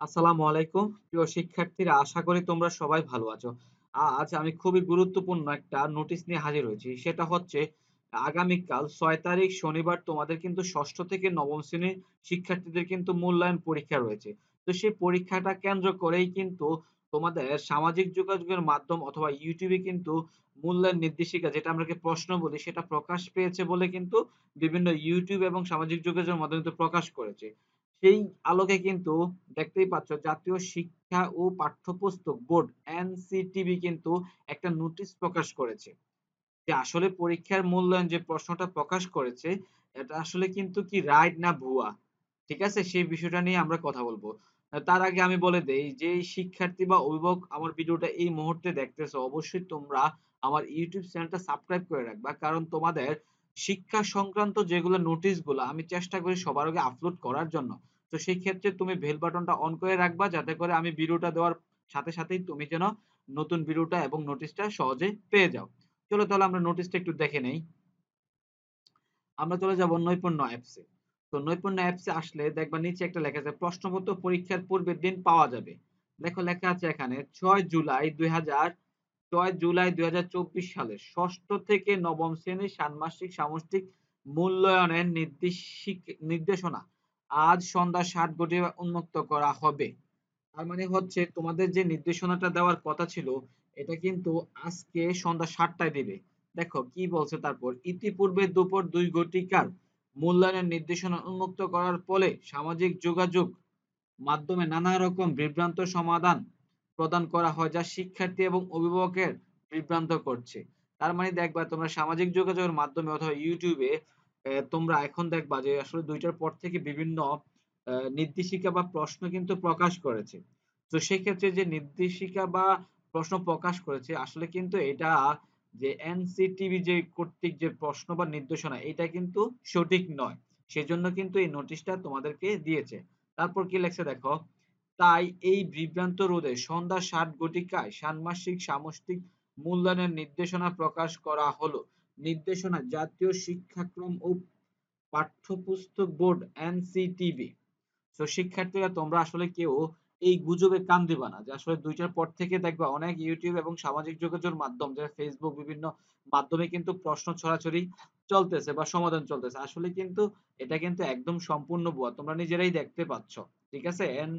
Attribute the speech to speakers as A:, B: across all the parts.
A: আসসালামু আলাইকুম। প্রিয় শিক্ষার্থীরা, আশা করি তোমরা সবাই ভালো আছো। আজ আমি খুবই গুরুত্বপূর্ণ একটা নোটিশ নিয়ে হাজির হয়েছি। সেটা হচ্ছে, আগামীকাল ছয় তারিখ শনিবার তোমাদের কিন্তু ষষ্ঠ থেকে নবম শ্রেণির শিক্ষার্থীদের কিন্তু মূল্যায়ন পরীক্ষা রয়েছে। তো সেই পরীক্ষাটা কেন্দ্র করেই কিন্তু তোমাদের সামাজিক যোগাযোগের মাধ্যম অথবা ইউটিউবে কিন্তু মূল্যায়ন নির্দেশিকা, যেটা আমরা প্রশ্ন বলি, সেটা প্রকাশ পেয়েছে বলে কিন্তু বিভিন্ন ইউটিউব এবং সামাজিক যোগাযোগের মাধ্যমে প্রকাশ করেছে। সেই আলোকে কিন্তু দেখতেই পাচ্ছ জাতীয় শিক্ষা ও পাঠ্যপুস্তক বোর্ড এনসিটিবি কিন্তু একটা নোটিশ প্রকাশ করেছে। যে আসলে পরীক্ষার মূল্যায়ন যে প্রশ্নটা প্রকাশ করেছে, এটা আসলে কিন্তু কি রাইট না ভুয়া? ঠিক আছে? সেই বিষয়টা নিয়ে আমরা কথা বলব। তার আগে আমি বলে দেই যে শিক্ষার্থী বা অভিভাবক আমার ভিডিওটা এই মুহূর্তে দেখতেছো, অবশ্যই তোমরা আমার ইউটিউব চ্যানেলটা সাবস্ক্রাইব করে রাখবা। কারণ তোমাদের শিক্ষা সংক্রান্ত যেগুলো নোটিশগুলো, আমি চেষ্টা করি সবার আগে আপলোড করার জন্য। তো সেই ক্ষেত্রে তুমি বেল বাটনটা অন করে রাখবা, যাতে করে আমি ভিডিওটা দেওয়ার সাথে সাথেই তুমি যেন নতুন ভিডিওটা এবং নোটিশটা সহজে পেয়ে যাও। চলো তাহলে আমরা নোটিশটা একটু দেখে নেই। আমরা চলে যাব নৈপুণ্য অ্যাপসে তো নৈপুণ্য অ্যাপসে আসলে দেখবা নিচে একটা লেখা আছে, প্রশ্নপত্র পরীক্ষার পূর্বের দিন পাওয়া যাবে। দেখো লেখা আছে এখানে, ছয় জুলাই দুই হাজার ছয় জুলাই দুই হাজার চব্বিশ সালে ষষ্ঠ থেকে নবম শ্রেণির ষান্মাসিক সামষ্টিক মূল্যায়নের নির্দেশনা আজ সন্ধ্যা সাত ঘটিকা উন্মুক্ত করা হবে। তার মানে হচ্ছে তোমাদের যে নির্দেশনাটা দেওয়ার কথা ছিল, এটা কিন্তু আজকে সন্ধ্যা সাতটায় দিবে। দেখো কি বলছে তারপর, ইতিপূর্বে দুপুর দুই ঘটিকার মূল্যায়নের নির্দেশনা উন্মুক্ত করার ফলে সামাজিক যোগাযোগ মাধ্যমে নানা রকম বিভ্রান্ত সমাধান প্রদান করা হয়, যা শিক্ষার্থী এবং অভিভাবকের বিভ্রান্ত করছে। তার মানে দেখবা, তোমরা সামাজিক যোগাযোগের মাধ্যমে অথবা ইউটিউবে তোমরা এখন দেখবা যে আসলে দুইটার পর থেকে বিভিন্ন নির্দেশিকা বা প্রশ্ন কিন্তু প্রকাশ করেছে। তো সেক্ষেত্রে যে নির্দেশিকা বা প্রশ্ন প্রকাশ করেছে, আসলে কিন্তু এটা যে এনসিটিভি যে কর্তৃক যে প্রশ্ন বা নির্দেশনা, এটা কিন্তু সঠিক নয়। সেজন্য কিন্তু এই নোটিশটা তোমাদেরকে দিয়েছে। তারপর কি লেখছে দেখো তাই এই বিভ্রান্ত রোধে সন্ধ্যা সাত ঘটিকায় ষান্মাসিক সামষ্টিক মূল্যায়নের নির্দেশনা প্রকাশ করা হলো। নির্দেশনা, জাতীয় শিক্ষাক্রম ও পাঠ্যপুস্তক বোর্ড, এনসিটিবি। তো শিক্ষার্থীরা, তোমরা আসলে কেউ এই গুজবে কান দিবা না যে আসলে দুইটার পর থেকে দেখবা অনেক ইউটিউব এবং সামাজিক যোগাযোগের মাধ্যম যে ফেসবুক বিভিন্ন মাধ্যমে কিন্তু প্রশ্ন ছড়াছড়ি চলতেছে বা সমাধান চলতেছে। আসলে কিন্তু এটা কিন্তু একদম সম্পূর্ণ ভুয়া। তোমরা নিজেরাই দেখতে পাচ্ছ। ঠিক আছে? এন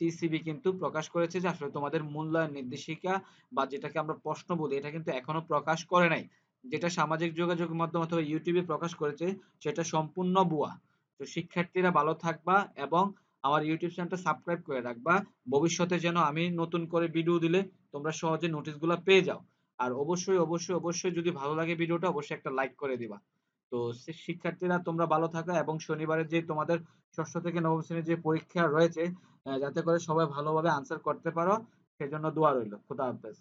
A: টিসিবি কিন্তু প্রকাশ করেছে যে আসলে তোমাদের মূল্যায়ন নির্দেশিকা বা যেটাকে আমরা প্রশ্ন বলি, এটা কিন্তু এখনও প্রকাশ করে নাই। যেটা সামাজিক যোগাযোগ মাধ্যম অথবা ইউটিউবে প্রকাশ করেছে, সেটা সম্পূর্ণ ভুয়া। তো শিক্ষার্থীরা ভালো থাকবা এবং আমার ইউটিউব চ্যানেলটা সাবস্ক্রাইব করে রাখবা। ভবিষ্যতে যেন আমি নতুন করে ভিডিও দিলে তোমরা সহজে নোটিশগুলো পেয়ে যাও। আর অবশ্যই অবশ্যই অবশ্যই যদি ভালো লাগে ভিডিওটা অবশ্যই একটা লাইক করে দিবা। তো শিক্ষার্থীরা তোমরা ভালো থাকো এবং শনিবারে যে তোমাদের ষষ্ঠ থেকে নবম শ্রেণির যে পরীক্ষা রয়েছে যাতে করে সবাই ভালোভাবে আনসার করতে পারো, সেজন্য দোয়া রইল। খোদা হাফেজ।